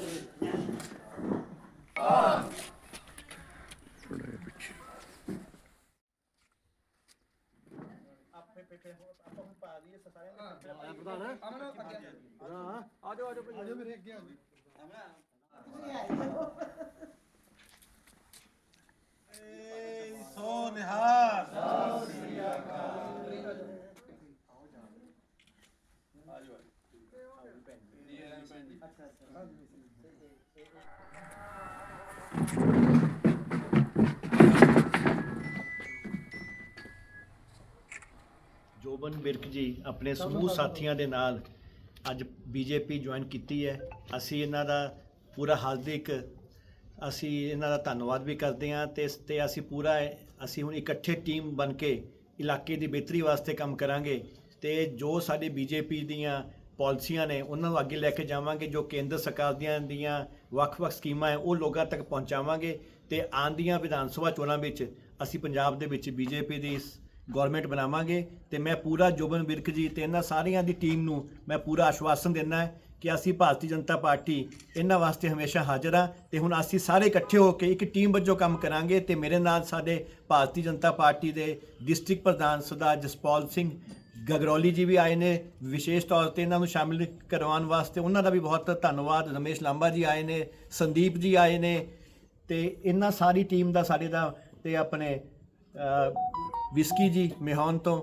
ਸੋ ਨਿਹਾਲ ਪਿੱਛੇ ਆਪੇ ਪੇਪੇ ਆਜੋ ਆਜੋ ਏ ਸੋ ਨਿਹਾਲ ਜੋਬਨ ਬਿਰਕ ਜੀ, ਆਪਣੇ ਸਮੂਹ ਸਾਥੀਆਂ ਦੇ ਨਾਲ ਅੱਜ ਬੀਜੇਪੀ ਜੁਆਇਨ ਕੀਤੀ ਹੈ। ਅਸੀਂ ਇਹਨਾਂ ਦਾ ਪੂਰਾ ਹਾਰਦਿਕ, ਅਸੀਂ ਇਹਨਾਂ ਦਾ ਧੰਨਵਾਦ ਵੀ ਕਰਦੇ ਹਾਂ ਤੇ ਤੇ ਅਸੀਂ ਪੂਰਾ, ਅਸੀਂ ਹੁਣ ਇਕੱਠੇ ਟੀਮ ਬਣ ਕੇ ਇਲਾਕੇ ਦੀ ਬਿਹਤਰੀ ਵਾਸਤੇ ਕੰਮ ਕਰਾਂਗੇ ਤੇ ਜੋ ਸਾਡੀ ਬੀਜੇਪੀ ਦੀਆਂ ਪਾਲਿਸੀਆਂ ਨੇ ਉਹਨਾਂ ਨੂੰ ਅੱਗੇ ਲੈ ਕੇ ਜਾਵਾਂਗੇ, ਜੋ ਕੇਂਦਰ ਸਰਕਾਰ ਦੀਆਂ ਦੀਆਂ ਵੱਖ-ਵੱਖ ਸਕੀਮਾਂ ਹੈ, ਉਹ ਲੋਕਾਂ ਤੱਕ ਪਹੁੰਚਾਵਾਂਗੇ ਤੇ ਆਂਦੀਆਂ ਵਿਧਾਨ ਸਭਾ ਚੋਣਾਂ ਵਿੱਚ ਅਸੀਂ ਪੰਜਾਬ ਦੇ ਵਿੱਚ ਬੀਜੇਪੀ ਦੀ ਗਵਰਨਮੈਂਟ ਬਣਾਵਾਂਗੇ ਤੇ ਮੈਂ ਪੂਰਾ ਜੋਬਨ ਵਿਰਕ ਜੀ ਤੇ ਇਹਨਾਂ ਸਾਰਿਆਂ ਦੀ ਟੀਮ ਨੂੰ ਮੈਂ ਪੂਰਾ ਆਸ਼ਵਾਸਨ ਦਿੰਦਾ ਹੈ ਕਿ ਅਸੀਂ ਭਾਰਤੀ ਜਨਤਾ ਪਾਰਟੀ ਇਹਨਾਂ ਵਾਸਤੇ ਹਮੇਸ਼ਾ ਹਾਜ਼ਰ ਹਾਂ ਤੇ ਹੁਣ ਅਸੀਂ ਸਾਰੇ ਇਕੱਠੇ ਹੋ ਕੇ ਇੱਕ ਟੀਮ ਵਜੋਂ ਕੰਮ ਕਰਾਂਗੇ ਤੇ ਮੇਰੇ ਨਾਲ ਸਾਡੇ ਭਾਰਤੀ ਜਨਤਾ ਪਾਰਟੀ ਦੇ ਡਿਸਟ੍ਰਿਕਟ ਪ੍ਰਧਾਨ ਸਰਦਾਰ ਜਸਪਾਲ ਸਿੰਘ ਗਗਰੌਲੀ ਜੀ ਵੀ ਆਏ ਨੇ, ਵਿਸ਼ੇਸ਼ ਤੌਰ ਤੇ ਇਹਨਾਂ ਨੂੰ ਸ਼ਾਮਿਲ ਕਰਵਾਉਣ ਵਾਸਤੇ ਉਹਨਾਂ ਦਾ ਵੀ ਬਹੁਤ ਧੰਨਵਾਦ। ਰਮੇਸ਼ ਲਾਂਬਾ ਜੀ ਆਏ ਨੇ, ਸੰਦੀਪ ਜੀ ਆਏ ਨੇ ਤੇ ਇਹਨਾਂ ਸਾਰੀ ਟੀਮ ਦਾ, ਸਾਡੇ ਦਾ ਤੇ ਆਪਣੇ ਵਿਸਕੀ ਜੀ ਮਿਹੌਨ ਤੋਂ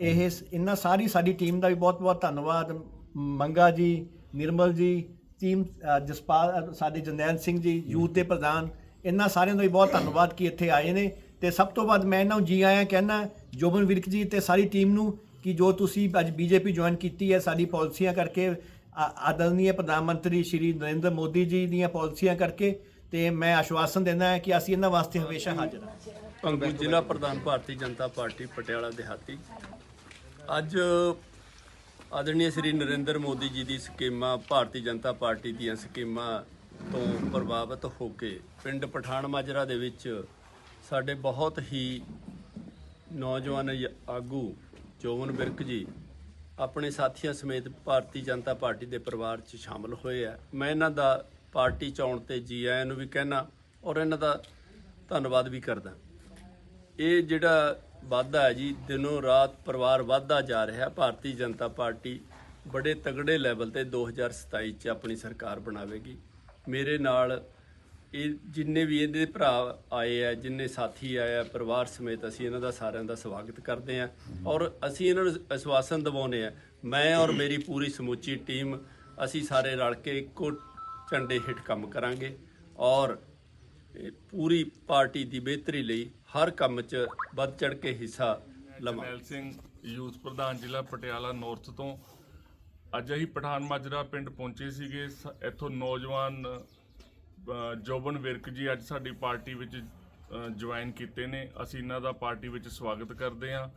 ਇਹ ਸ- ਇਹਨਾਂ ਸਾਰੀ ਸਾਡੀ ਟੀਮ ਦਾ ਵੀ ਬਹੁਤ-ਬਹੁਤ ਧੰਨਵਾਦ। ਮੰਗਾ ਜੀ, ਨਿਰਮਲ ਜੀ, ਟੀਮ ਜਸਪਾਲ ਸਾਡੇ ਜਰਨੈਲ ਸਿੰਘ ਜੀ, ਯੂਥ ਦੇ ਪ੍ਰਧਾਨ, ਇਹਨਾਂ ਸਾਰਿਆਂ ਦਾ ਵੀ ਬਹੁਤ ਧੰਨਵਾਦ ਕਿ ਇੱਥੇ ਆਏ ਨੇ ਤੇ ਸਭ ਤੋਂ ਵੱਧ ਮੈਂ ਇਹਨਾਂ ਨੂੰ ਜੀ ਆਇਆਂ ਕਹਿਣਾ, ਜੋਬਨ ਵਿਰਕ ਜੀ ਤੇ ਸਾਰੀ ਟੀਮ ਨੂੰ ਕਿ ਜੋ ਤੁਸੀਂ ਅੱਜ ਬੀਜੇਪੀ ਜੁਆਇਨ ਕੀਤੀ ਹੈ, ਸਾਡੀ ਪਾਲਿਸੀਆਂ ਕਰਕੇ ਆਦਰਨੀਏ ਪ੍ਰਧਾਨ ਮੰਤਰੀ ਸ਼੍ਰੀ ਨਰਿੰਦਰ ਮੋਦੀ ਜੀ ਦੀਆਂ ਪਾਲਿਸੀਆਂ ਕਰਕੇ ਤੇ ਮੈਂ ਆਸ਼ਵਾਸਨ ਦਿੰਦਾ ਹਾਂ ਕਿ ਅਸੀਂ ਇਹਨਾਂ ਵਾਸਤੇ ਹਮੇਸ਼ਾ ਹਾਜ਼ਰ ਹਾਂ। ਅੰਗੂ ਜ਼ਿਲ੍ਹਾ ਪ੍ਰਧਾਨ ਭਾਰਤੀ ਜਨਤਾ ਪਾਰਟੀ ਪਟਿਆਲਾ ਦਿਹਾਤੀ। ਅੱਜ ਆਦਰਨੀਏ ਸ਼੍ਰੀ ਨਰਿੰਦਰ ਮੋਦੀ ਜੀ ਦੀ ਸਕੀਮਾਂ ਭਾਰਤੀ ਜਨਤਾ ਪਾਰਟੀ ਦੀਆਂ ਸਕੀਮਾਂ ਤੋਂ ਪ੍ਰਭਾਵਿਤ ਹੋ ਕੇ ਪਿੰਡ ਪਠਾਨ ਮਾਜਰਾ ਦੇ ਵਿੱਚ ਸਾਡੇ ਬਹੁਤ ਹੀ ਨੌਜਵਾਨ ਆਗੂ ਜੋਵਨ ਬਿਰਕ ਜੀ, ਆਪਣੇ ਸਾਥੀਆਂ ਸਮੇਤ ਭਾਰਤੀ ਜਨਤਾ ਪਾਰਟੀ ਦੇ ਪਰਿਵਾਰ 'ਚ ਸ਼ਾਮਲ ਹੋਏ ਆ। ਮੈਂ ਇਹਨਾਂ ਦਾ ਪਾਰਟੀ 'ਚ ਆਉਣ ਤੇ ਜੀ ਆਇਆਂ ਨੂੰ ਵੀ ਕਹਿਣਾ ਔਰ ਇਹਨਾਂ ਦਾ ਧੰਨਵਾਦ ਵੀ ਕਰਦਾ। ਇਹ ਜਿਹੜਾ ਵਾਧਾ ਹੈ ਜੀ, ਦਿਨੋਂ ਰਾਤ ਪਰਿਵਾਰ ਵੱਧਦਾ ਜਾ ਰਿਹਾ, ਭਾਰਤੀ ਜਨਤਾ ਪਾਰਟੀ ਬੜੇ ਤਗੜੇ ਲੈਵਲ ਤੇ 2027 ਚ ਆਪਣੀ ਸਰਕਾਰ ਬਣਾਵੇਗੀ। ਮੇਰੇ ਨਾਲ ਇਹ ਜਿੰਨੇ ਵੀ ਇਹਦੇ ਭਰਾ ਆਏ ਆ, ਜਿੰਨੇ ਸਾਥੀ ਆਏ ਆ, ਪਰਿਵਾਰ ਸਮੇਤ ਅਸੀਂ ਇਹਨਾਂ ਦਾ ਸਾਰਿਆਂ ਦਾ ਸਵਾਗਤ ਕਰਦੇ ਆ ਔਰ ਅਸੀਂ ਇਹਨਾਂ ਨੂੰ ਅਸ਼ਵਾਸਨ ਦਿਵਾਉਂਦੇ ਆ, ਮੈਂ ਔਰ ਮੇਰੀ ਪੂਰੀ ਸਮੁੱਚੀ ਟੀਮ ਅਸੀਂ ਸਾਰੇ ਰਲ ਕੇ ਇੱਕੋ ਝੰਡੇ ਹੇਠ ਕੰਮ ਕਰਾਂਗੇ ਔਰ ਪੂਰੀ ਪਾਰਟੀ ਦੀ ਬਿਹਤਰੀ ਲਈ ਹਰ ਕੰਮ 'ਚ ਵੱਧ ਚੜ ਕੇ ਹਿੱਸਾ ਲਵਾਂਗੇ ਜਰਨੈਲ ਸਿੰਘ, ਯੂਥ ਪ੍ਰਧਾਨ ਜ਼ਿਲ੍ਹਾ ਪਟਿਆਲਾ ਨਾਰਥ ਤੋਂ। ਅੱਜ ਅਸੀਂ ਪਠਾਨ ਮਾਜਰਾ ਪਿੰਡ ਪਹੁੰਚੇ ਸੀਗੇ, ਸ- ਇੱਥੋਂ ਨੌਜਵਾਨ ਜੋਬਨ ਵਿਰਕ ਜੀ ਅੱਜ ਸਾਡੀ ਪਾਰਟੀ ਵਿੱਚ ਜੁਆਇਨ ਕੀਤੇ ਨੇ। ਅਸੀਂ ਇਹਨਾਂ ਦਾ ਪਾਰਟੀ ਵਿੱਚ ਸਵਾਗਤ ਕਰਦੇ ਹਾਂ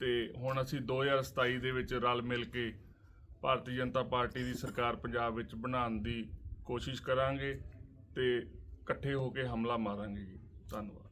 ਤੇ ਹੁਣ ਅਸੀਂ 2027 ਦੇ ਵਿੱਚ ਰਲ ਮਿਲ ਕੇ ਭਾਰਤੀ ਜਨਤਾ ਪਾਰਟੀ ਦੀ ਸਰਕਾਰ ਪੰਜਾਬ ਵਿੱਚ ਬਣਾਉਣ ਦੀ ਕੋਸ਼ਿਸ਼ ਕਰਾਂਗੇ ਤੇ ਇਕੱਠੇ ਹੋ ਕੇ ਹਮਲਾ ਮਾਰਾਂਗੇ ਜੀ। ਧੰਨਵਾਦ।